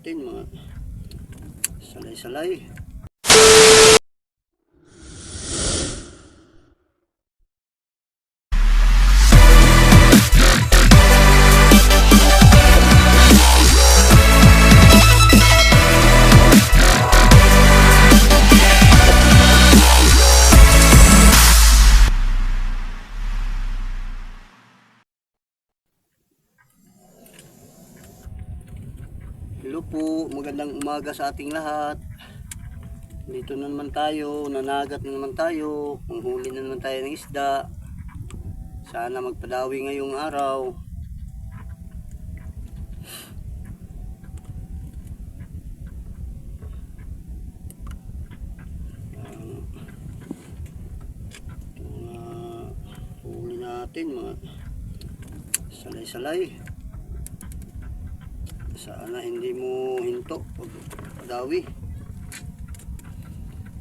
natin mga salay-salay. Magandang umaga sa ating lahat. Dito na naman tayo, nanagat na naman tayo, manghuli na naman tayo ng isda. Sana magpadawi ngayong araw. Mga huli natin, mga salay-salay. Sana hindi mo hinto pag dawi.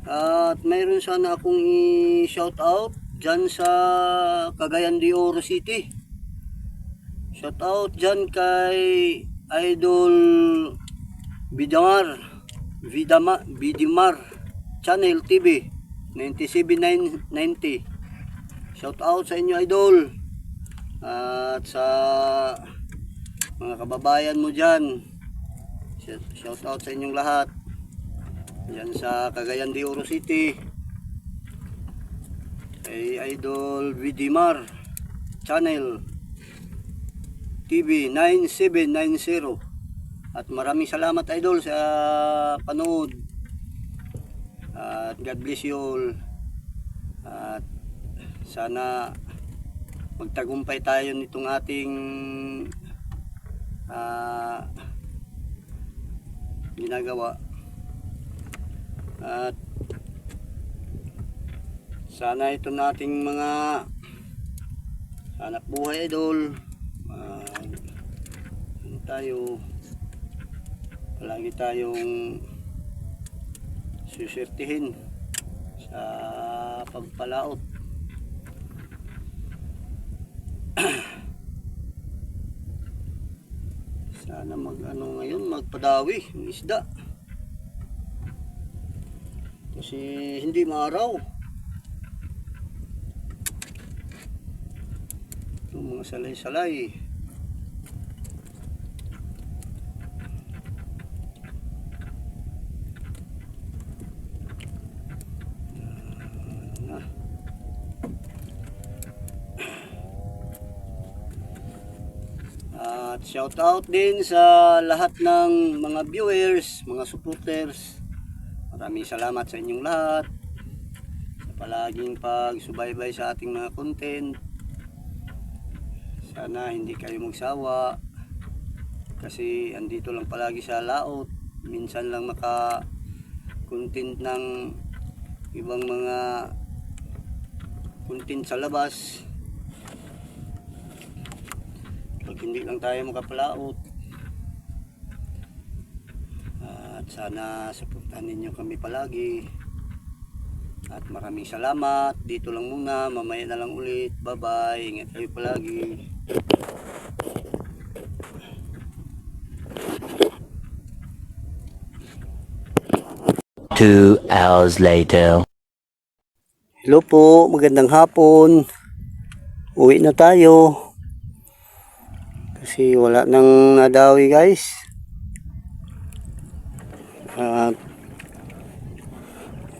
At mayroon sana akong i-shout out dyan sa Cagayan de Oro City. Shout out dyan kay Idol Bidamar Vidama, Bidimar Channel TV 97990 Shout out sa inyo idol at sa mga kababayan mo dyan shout out sa inyong lahat. Dyan sa Cagayan de Oro City. Kay Idol Vidimar Channel TV 9790 at maraming salamat Idol sa panood. At God bless you all. At sana magtagumpay tayo nitong ating ah, ginagawa. At sana ito nating mga anak buhay idol. Mag ano tayo? Palagi tayong susertihin sa pagpalaot Sana mag ano ngayon, magpadawi ng isda. Kasi hindi maaraw. Yung mga salay-salay. Ah. At shout out din sa lahat ng mga viewers, mga supporters. Maraming salamat sa inyong lahat. Sa palaging pagsubaybay sa ating mga content. Sana hindi kayo magsawa. Kasi andito lang palagi sa laot. Minsan lang maka content ng ibang mga content sa labas pag hindi lang tayo makapalaot. At sana suportahan ninyo kami palagi. At maraming salamat. Dito lang muna. Mamaya na lang ulit. Bye bye ingat kayo palagi. Two hours later. hello po. Magandang hapon. Uwi na tayo kasi wala nang nadawi guys. At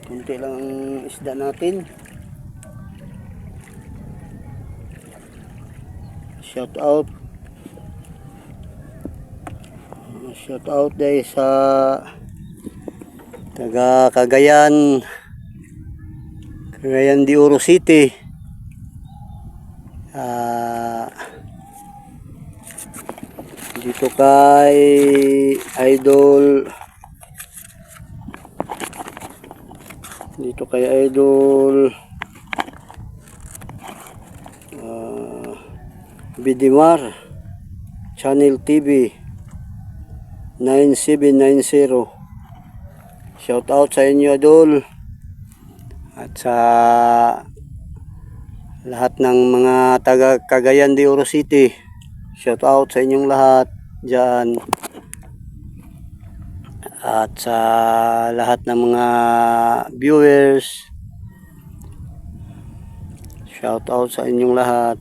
kunti lang ang isda natin. Shout out. Shout out dahil sa taga Cagayan Cagayan de Oro City. Ah dito kay Idol. Dito kay Idol. Ah, Bidimar Channel TV 9790 Shout out sa inyo Idol. At sa lahat ng mga taga Cagayan de Oro City Shout out sa inyong lahat dyan. At sa lahat ng mga viewers, shout out sa inyong lahat.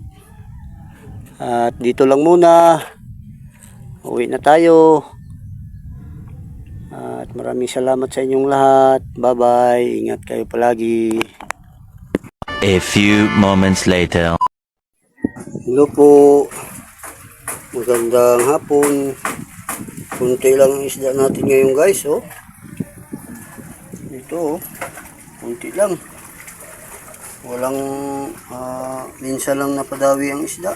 At dito lang muna. Uwi na tayo. At maraming salamat sa inyong lahat. Bye-bye. Ingat kayo palagi. A few moments later. Hello po. Magandang hapon. Kunti lang ang isda natin ngayon guys, oh. Ito, oh. Lang. Walang, ah, minsan lang napadawi ang isda.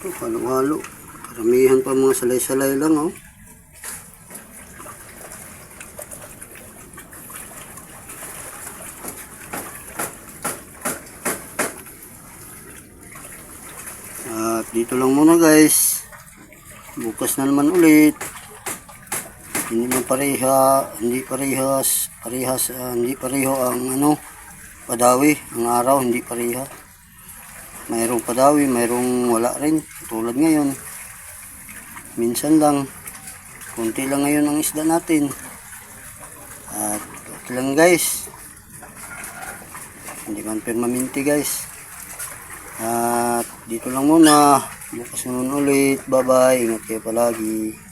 Ito, halo-halo. Karamihan pa mga salay-salay lang, oh. At dito lang muna guys. Bukas na naman ulit. Hindi man pareha, hindi parehas, parehas, ah, hindi pareho ang ano, padawi, ang araw, hindi pareha. Mayroong padawi, mayroong wala rin, tulad ngayon. Minsan lang, kunti lang ngayon ang isda natin. At okay lang guys. Hindi man permanente guys. At dito lang muna. Bukas naman ulit. Bye bye. Ingat kayo palagi.